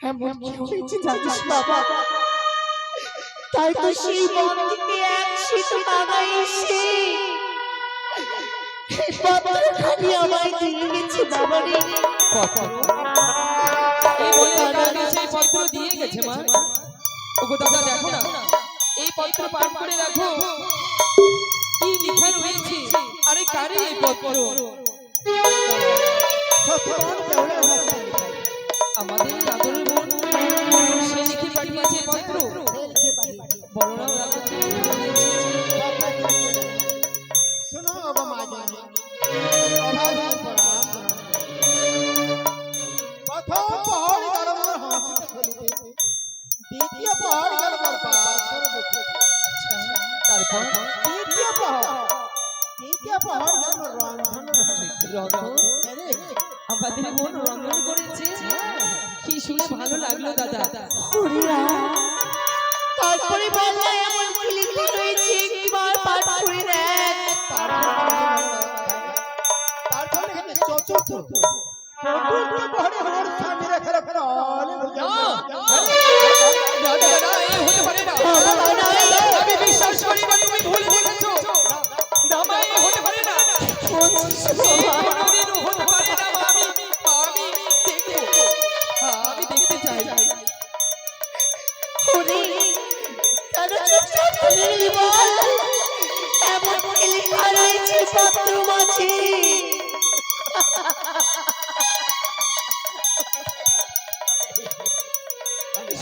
এমন কি হয়েছে জানিস বাবা। তাই তো সেই মন থেকে এক শীত বাবা এসে পত্রখানি আমায় দিয়ে গেছে বাবা রে এই বলে তাকে সেই পত্র দিয়ে গেছে মা। ওগো দাদা দেখো না। এই পত্র পাঠ করে রাখো। কি লেখা রয়েছে? আরে কারে এই পত্র? সত্যবান কেবলের ভাষায় লেখা। আমাদের আদর বোন সে লিখে পাঠিয়েছে পত্র। তারপরে বললে এমন কি লিখে রয়েছে একবার পাঠ করে বিশ্বাস করি তুমি ভুল রয়েছে পত্র মাঝে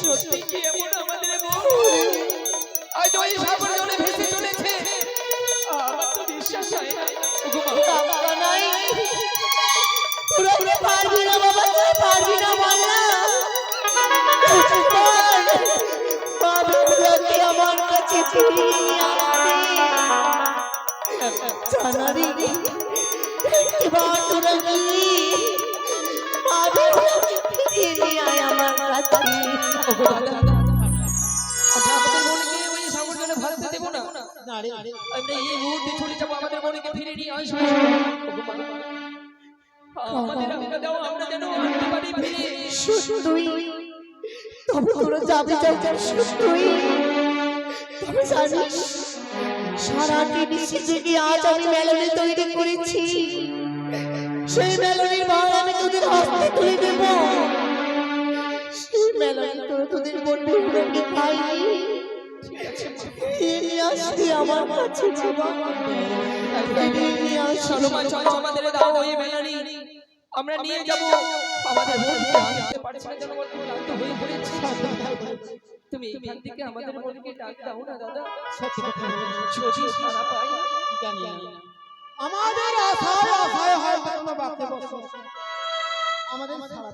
সত্যি কি এমন আমাদের বোন আজ ওই সাগর জলে ভেসে চলেছে। আমার তো বিশ্বাস হয় না। বাবা নাই। তোরা তোরা পারবি না বাবা তোরা পারবি না বললা বাবাগুলোকে আমার কাছে ফিরিয়ে জানারি এবার তোরা গিয়ে বাবাগুলোকে ফিরিয়ে আয় আমার কাছে। যাব তবে তোরা যাবে যখন সত্যই তবে জানিস সারাটি নিশে জেগে আজ আমি মেলনে তৈরি করেছি? সেই মেলনের ভার আমি তোদের হাতে তুলে দেব। সেই মেলনে তোরা তোদের বন্ধুগুলোকে খাই নিয়ে আমার নিয়ে যাব। আমাদের বড় হয়ে পড়েছি। তুমি এখান থেকে আমাদের মনকে ডাক দাও না দাদা। যদি সারা পাই জানি। আমাদের আশায় কোনো বসে। আমাদের সারা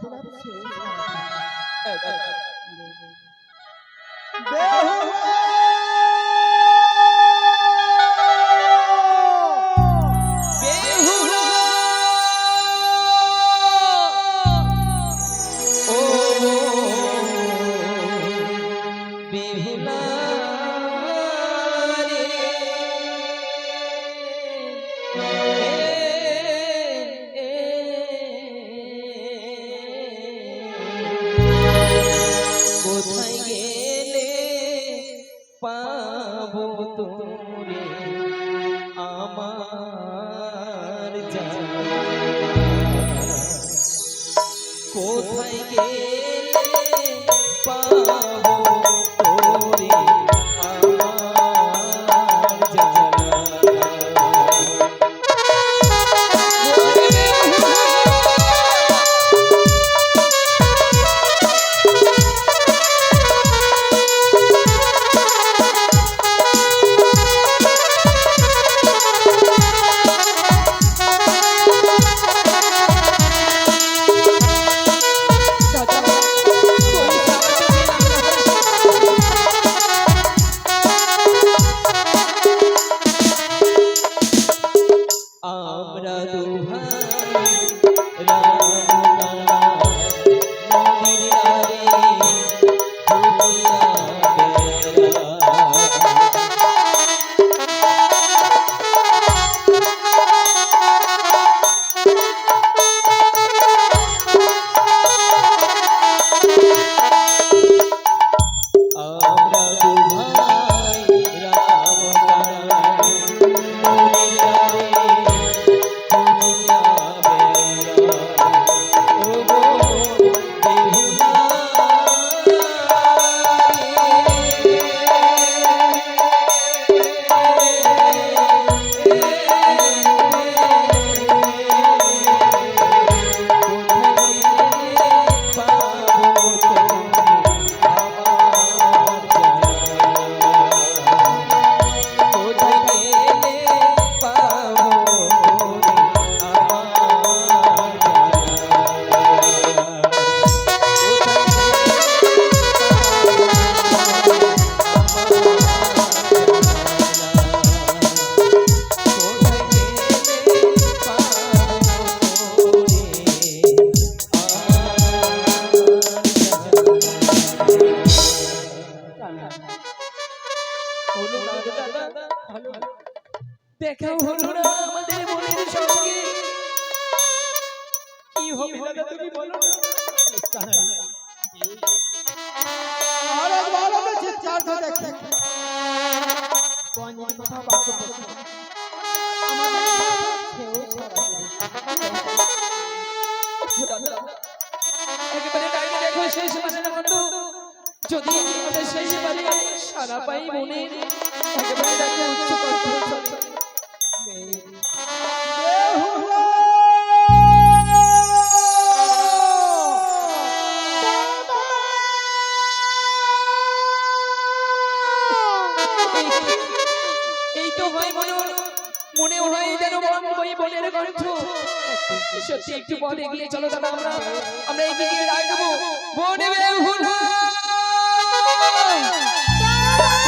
কোথায় গেলে পাবো তোরে? আমার কোথায় গেলে যদি শেষ বারে সারা পাই মনে। একেবারে দেখো উচ্চ হয় মনে হয় যেন মন বই বনের কণ্ঠ সত্যি একটু পথ এগিয়ে চলো দাদা আমরা। আমরা এগিয়ে রাখব বনে বেহুল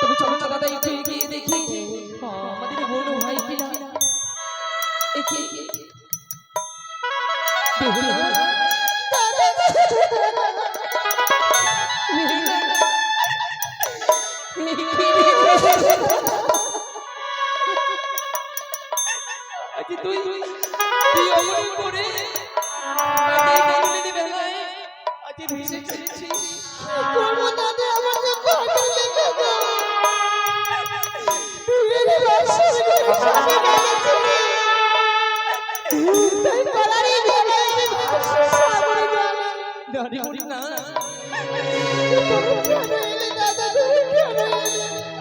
তবে চলো না দাদা একটু এগিয়ে দেখি। হ্যাঁ, আমাদের বড় ভাই কিনা? একে।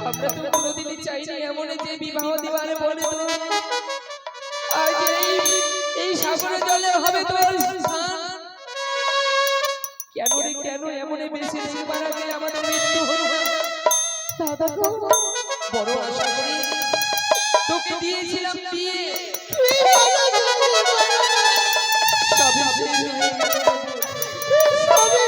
আমরা তো কোনোদিনই চাইনি এমন যে বিবাহ দিবার বলে তো। আজ এই এই সাগরে জলে হবে তোর স্থান। কেন রে, কেন এমন বেশি আগে আমাদের বড় আশা করি তোকে দিয়েছিলাম বিয়ে সবে হয়ে। সবে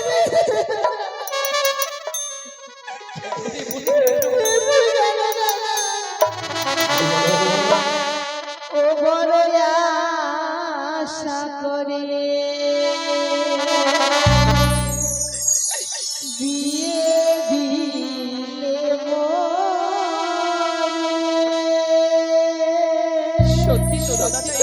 মোরে। সত্যি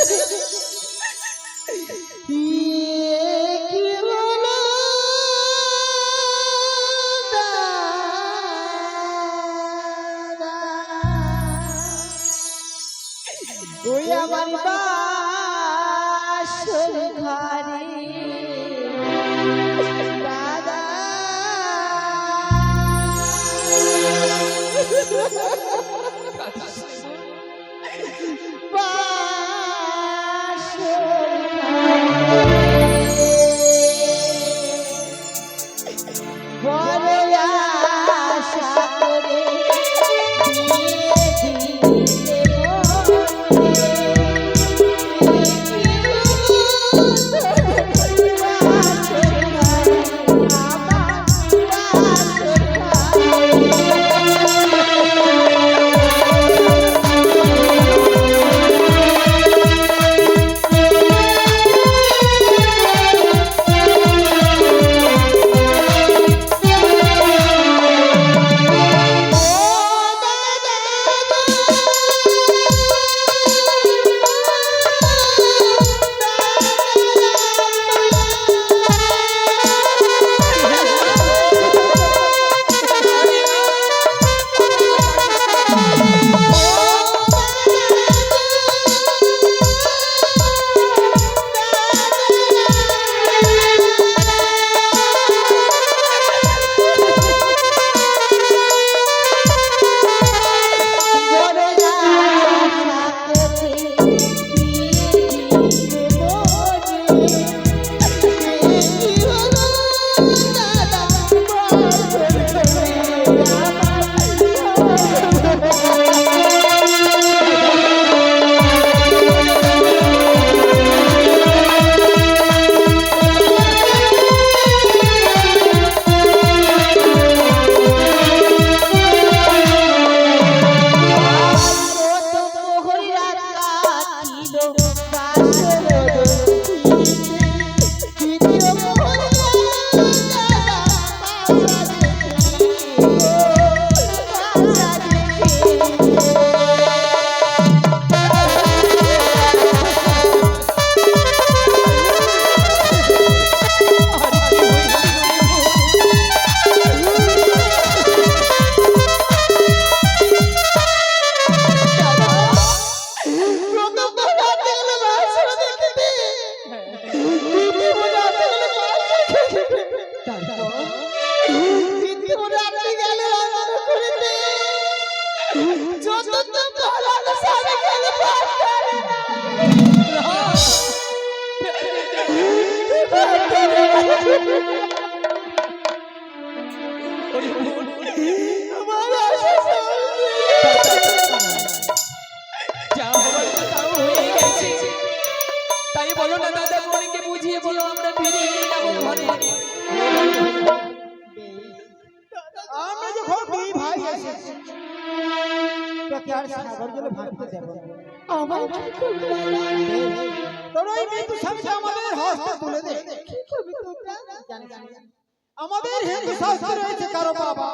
আমাদের হিন্দু শাস্ত্রে রয়েছে কারও বাবা।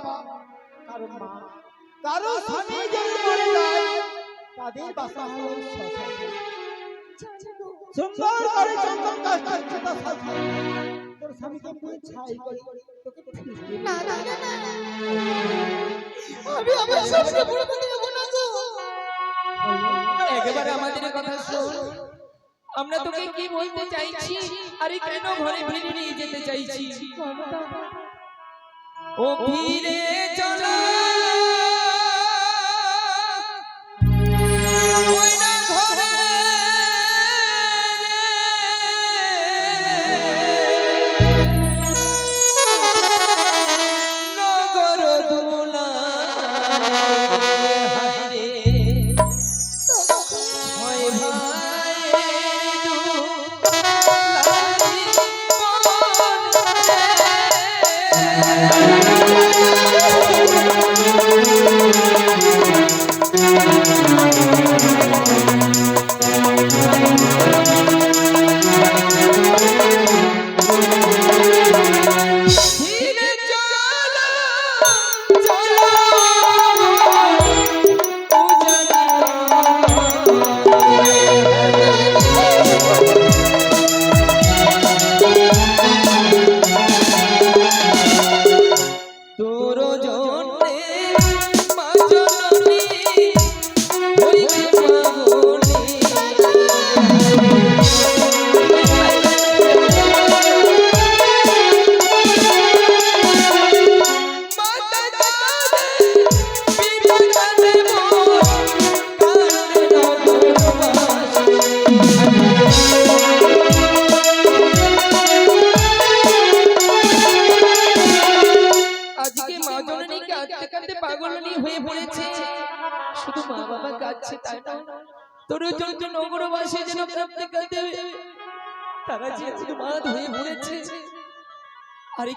কারও মা। কারও স্বামী যদি মরে যায় তাদের বাসা সুন্দর করে চন্দন কাজ করছে তার ছাই করে। তোকে না, না, না। আমি আমার স্বামীকে গো। একেবারে আমাদের কথা আমরা তোকে কি বলতে চাইছি? আরে কেন ঘরে ফিরে নিয়ে যেতে চাইছি? ও ফিরে চলো।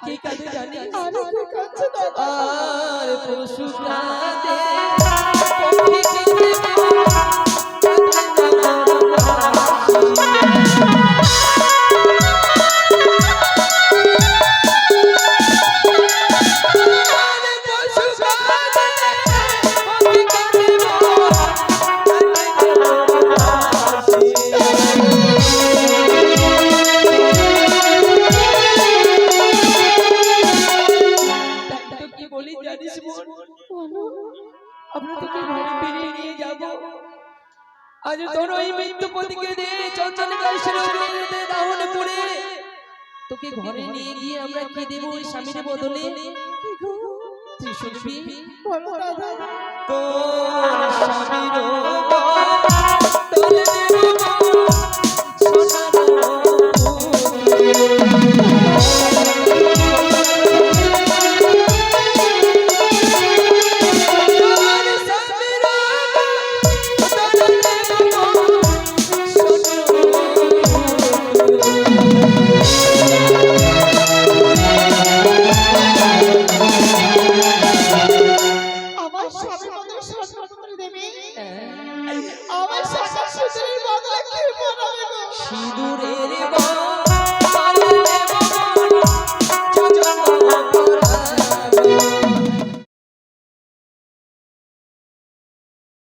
কে কাঁদে জানি আরে পশু কাঁদে। পক্ষী কাঁদে। বলি জানিস আমরা তোকে ঘরে ফিরিয়ে নিয়ে যাব। আজ তোর ওই মৃত্যু পতিকে দিয়ে চঞ্চল কাশের দাহন তোকে ঘরে নিয়ে গিয়ে আমরা কি দেবো ওই স্বামীর বদলে? তুই বলো দাদা। তোর স্বামীর বদলে দেব